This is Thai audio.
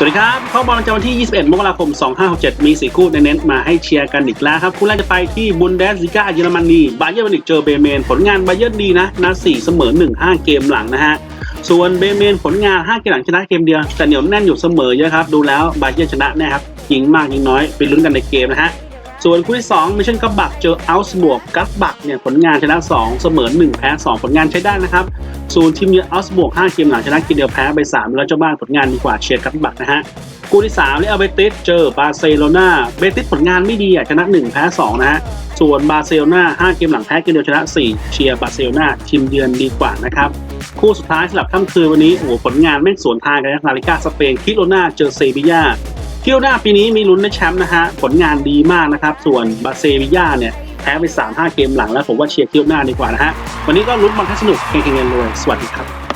สวัสดีครับเข้าบอลประจำวันที่ 21 มกราคม 2567 มี4คู่เน้นๆมาให้เชียร์กันอีกแล้วครับ คู่แรกจะไปที่บุนเดสลิก้าเยอรมนี บาเยอร์มิวนิกเจอเบเมน ผลงานบาเยอร์ดีนะนัด4เสมอ 1 5 เกมหลังนะฮะ ส่วนเบเมนผลงาน 5 เกมหลังชนะเกมเดียว แต่เหนียวแน่นอยู่เสมอเยอะครับ ดูแล้วบาเยอร์ชนะแน่ครับ ยิงมากยิงน้อย ไปลุ้นกันในเกมนะฮะ ส่วนคู่ที่2มิชชั่นกับักเจออัลส์บวกกัสบักเนี่ยผลงานชนะ 2 เสมอ 1 แพ้ 2 ผลงานใช้ได้นะครับส่วนทีมเยือนอัลส์บวก5เกมหลังชนะเกมเดียวแพ้ไป 3 แล้วเจ้าบ้านผลงานดีกว่าเชียร์กัสบักนะฮะคู่ที่3เรอัลเบติสเจอบาร์เซโลนาเบติสผลงานไม่ดีอะชนะ 1 แพ้ 2 นะฮะส่วนบาร์เซโลนา5เกมหลังแพ้เกมเดียวชนะ 4 เชียร์บาร์เซโลนาทีมเยือนดีกว่านะครับคู่สุดท้ายสำหรับค่ำคืนวันนี้โอ้โหผลงานไม่สวนทางกันนะนาฬิกาสเปนคิโรนาเจอเซบียา เที่ยวหน้าปีนี้มีลุ้นในแชมป์นะฮะ ผลงานดีมากนะครับ ส่วนบาเซบียาเนี่ย แพ้ไป 3-5 เกมหลังแล้วผมว่าเชียร์เที่ยวหน้าดีกว่านะฮะ วันนี้ก็ลุ้นบอลให้สนุกเฮงๆเลยสวัสดีครับ